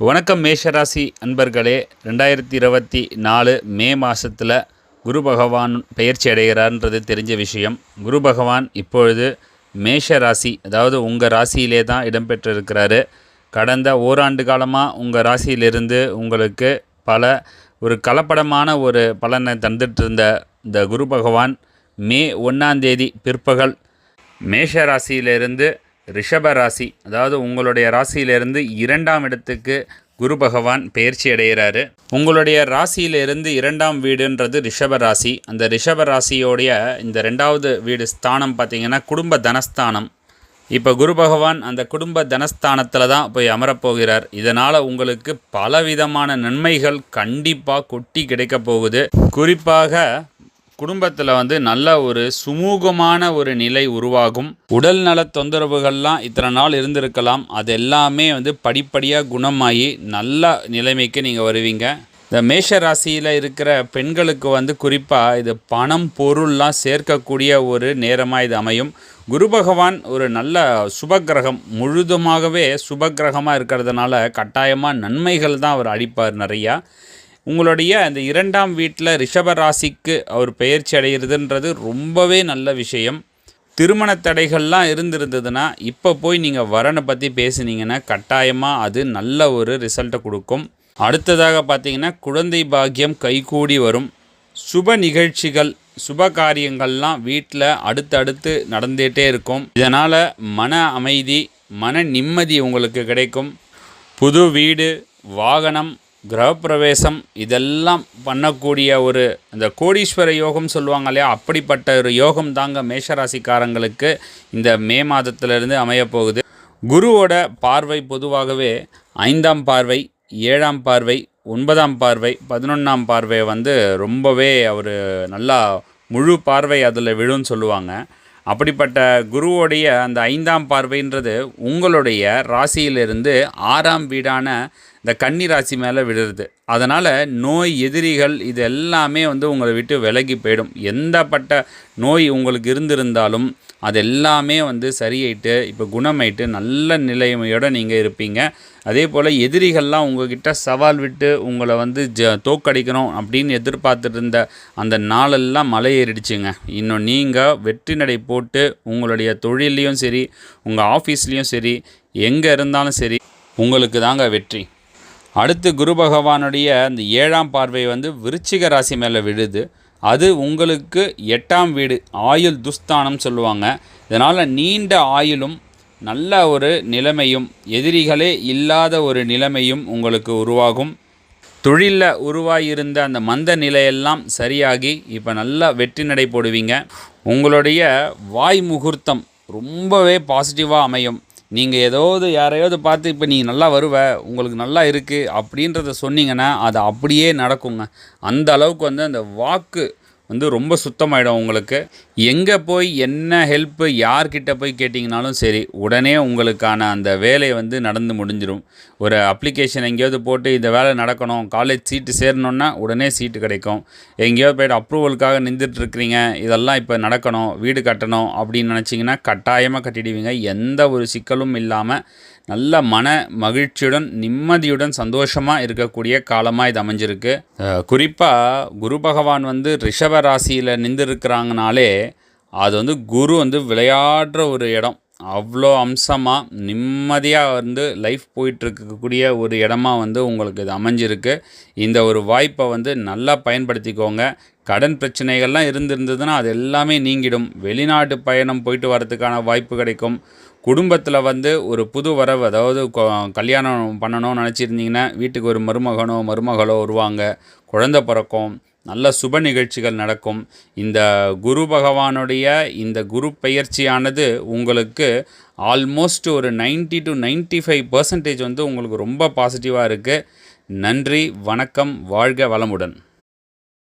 வணக்கம் மேஷராசி அன்பர்களே ரெண்டாயிரத்தி இருபத்தி நாலு மே மாதத்தில் குரு பகவான் பயிற்சி அடைகிறார்ன்றது தெரிஞ்ச விஷயம். குரு பகவான் இப்பொழுது மேஷ ராசி அதாவது உங்கள் ராசியிலே தான் இடம்பெற்றிருக்கிறாரு. கடந்த ஓராண்டு காலமாக உங்கள் ராசியிலிருந்து உங்களுக்கு பல ஒரு கலப்படமான ஒரு பலனை தந்துட்டு இருந்த இந்த குரு பகவான் மே ஒன்றாம் தேதி பிற்பகல் மேஷ ராசியிலிருந்து ரிஷப ராசி அதாவது உங்களுடைய ராசியிலிருந்து இரண்டாம் இடத்துக்கு குரு பகவான் பெயர்ச்சி அடைகிறாரு. உங்களுடைய ராசியிலிருந்து இரண்டாம் வீடுன்றது ரிஷப ராசி அந்த ரிஷப ராசியோடைய இந்த ரெண்டாவது வீடு ஸ்தானம் பார்த்தீங்கன்னா குடும்ப தனஸ்தானம். இப்போ குரு பகவான் அந்த குடும்ப தனஸ்தானத்தில் தான் போய் அமரப்போகிறார். இதனால் உங்களுக்கு பலவிதமான நன்மைகள் கண்டிப்பாக கொட்டி கிடைக்க போகுது. குறிப்பாக குடும்பத்தில் வந்து நல்ல ஒரு சுமூகமான ஒரு நிலை உருவாகும். உடல் நல தொந்தரவுகள்லாம் இத்தனை நாள் இருந்திருக்கலாம். அது எல்லாமே வந்து படிப்படியாக குணமாகி நல்ல நிலைமைக்கு நீங்கள் வருவீங்க. இந்த மேஷ ராசியில் இருக்கிற பெண்களுக்கு வந்து குறிப்பாக இது பணம் பொருள்லாம் சேர்க்கக்கூடிய ஒரு நேரமாக இது அமையும். குரு பகவான் ஒரு நல்ல சுபக்கிரகம். முழுதுமாகவே சுபக்கிரகமாக இருக்கிறதுனால கட்டாயமாக நன்மைகள் தான் அவர் அடிப்பார் நிறையா. உங்களுடைய அந்த இரண்டாம் வீட்டில் ரிஷப ராசிக்கு அவர் பெயர்ச்சி அடைகிறதுன்றது ரொம்பவே நல்ல விஷயம். திருமண தடைகள்லாம் இருந்திருந்ததுன்னா இப்போ போய் நீங்கள் வரனை பற்றி பேசுனீங்கன்னா கட்டாயமாக அது நல்ல ஒரு ரிசல்ட்டை கொடுக்கும். அடுத்ததாக பார்த்தீங்கன்னா குழந்தை பாக்கியம் கைகூடி வரும். சுப நிகழ்ச்சிகள் சுப காரியங்கள்லாம் வீட்டில் அடுத்தடுத்து நடந்துகிட்டே இருக்கும். இதனால் மன அமைதி மன நிம்மதி உங்களுக்கு கிடைக்கும். புது வீடு வாகனம் கிரகப்பிரவேசம் இதெல்லாம் பண்ணக்கூடிய ஒரு இந்த கோடீஸ்வர யோகம் சொல்லுவாங்க இல்லையா? அப்படிப்பட்ட ஒரு யோகம் தாங்க மேஷராசிக்காரங்களுக்கு இந்த மே மாதத்திலிருந்து அமையப்போகுது குருவோட பார்வை பொதுவாகவே ஐந்தாம் பார்வை ஏழாம் பார்வை ஒன்பதாம் பார்வை பதினொன்றாம் பார்வை வந்து ரொம்பவே அவர் நல்லா முழு பார்வை அதில் விழுன்னு சொல்லுவாங்க. அப்படிப்பட்ட குருவோடைய அந்த ஐந்தாம் பார்வைன்றது உங்களுடைய ராசியிலிருந்து ஆறாம் வீடான இந்த கன்னி ராசி மேலே விடுறது அதனால் நோய் எதிரிகள் இது எல்லாமே வந்து உங்களை விட்டு விலகி போயிடும். எந்தப்பட்ட நோய் உங்களுக்கு இருந்திருந்தாலும் அது எல்லாமே வந்து சரியாயிட்டு இப்போ குணமாயிட்டு நல்ல நிலைமையோடு நீங்கள் இருப்பீங்க. அதே போல் எதிரிகள்லாம் உங்ககிட்ட சவால் விட்டு உங்களை வந்து ஜ தோக்கடிக்கணும் அப்படின்னு எதிர்பார்த்துட்டு இருந்த அந்த நாளெல்லாம் மலையேறிடுச்சுங்க. இன்னும் நீங்கள் வெற்றி நடை போட்டு உங்களுடைய தொழிலையும் சரி உங்கள் ஆஃபீஸ்லேயும் சரி எங்கே இருந்தாலும் சரி உங்களுக்கு தாங்க வெற்றி. அடுத்து குரு பகவானுடைய அந்த ஏழாம் பார்வை வந்து விருச்சிக ராசி மேலே விழுது. அது உங்களுக்கு எட்டாம் வீடு ஆயுள் துஸ்தானம் சொல்லுவாங்க. இதனால் நீண்ட ஆயுளும் நல்ல ஒரு நிலைமையும் எதிரிகளே இல்லாத ஒரு நிலைமையும் உங்களுக்கு உருவாகும். தொழிலில் உருவாகியிருந்த அந்த மந்த நிலையெல்லாம் சரியாகி இப்போ நல்லா வெற்றி நடை போடுவீங்க. உங்களுடைய வாய் முகூர்த்தம் ரொம்பவே பாசிட்டிவாக அமையும். நீங்கள் ஏதாவது யாரையாவது பார்த்து இப்போ நீங்கள் நல்லா வருவ உங்களுக்கு நல்லா இருக்குது அப்படின்றத சொன்னீங்கன்னா அது அப்படியே நடக்குங்க. அந்த அளவுக்கு வந்து அந்த வாக்கு வந்து ரொம்ப சுத்தமாயிடும் உங்களுக்கு. எங்கே போய் என்ன ஹெல்ப்பு யார்கிட்ட போய் கேட்டிங்கனாலும் சரி உடனே உங்களுக்கான அந்த வேலை வந்து நடந்து முடிஞ்சிடும் ஒரு அப்ளிகேஷன் எங்கேயாவது போட்டு இந்த வேலை நடக்கணும் காலேஜ் சீட்டு சேரணுன்னா உடனே சீட்டு கிடைக்கும். எங்கேயாவது போய்ட்டு அப்ரூவலுக்காக நின்றுட்டுருக்கிறீங்க இதெல்லாம் இப்போ நடக்கணும் வீடு கட்டணும் அப்படின்னு நினச்சிங்கன்னா கட்டாயமாக கட்டிடுவீங்க. எந்த ஒரு சிக்கலும் இல்லாமல் நல்ல மன மகிழ்ச்சியுடன் நிம்மதியுடன் சந்தோஷமாக இருக்கக்கூடிய காலமாக இது அமைஞ்சிருக்கு. குறிப்பாக குரு பகவான் வந்து ரிஷப ராசியில் நின்றுருக்கிறாங்கனாலே அது வந்து குரு வந்து விளையாடுற ஒரு இடம். அவ்வளோ அம்சமாக நிம்மதியாக வந்து லைஃப் போயிட்டுருக்கக்கூடிய ஒரு இடமா வந்து உங்களுக்கு இது அமைஞ்சிருக்கு. இந்த ஒரு வாய்ப்பை வந்து நல்லா பயன்படுத்திக்கோங்க. கடன் பிரச்சனைகள்லாம் இருந்திருந்ததுன்னா அது எல்லாமே நீங்கிடும். வெளிநாட்டு பயணம் போயிட்டு வரதுக்கான வாய்ப்பு கிடைக்கும். குடும்பத்தில் வந்து ஒரு புது வரவு அதாவது கல்யாணம் பண்ணணும்னு நினச்சிருந்தீங்கன்னா வீட்டுக்கு ஒரு மருமகனோ மருமகளோ வருவாங்க. குழந்த பிறக்கும். நல்ல சுப நிகழ்ச்சிகள் நடக்கும். இந்த குரு பகவானுடைய இந்த குரு பயிற்சியானது உங்களுக்கு ஆல்மோஸ்ட் ஒரு ninety two ninety five percentage வந்து உங்களுக்கு ரொம்ப பாசிட்டிவாக இருக்குது நன்றி வணக்கம் வாழ்க வளமுடன்.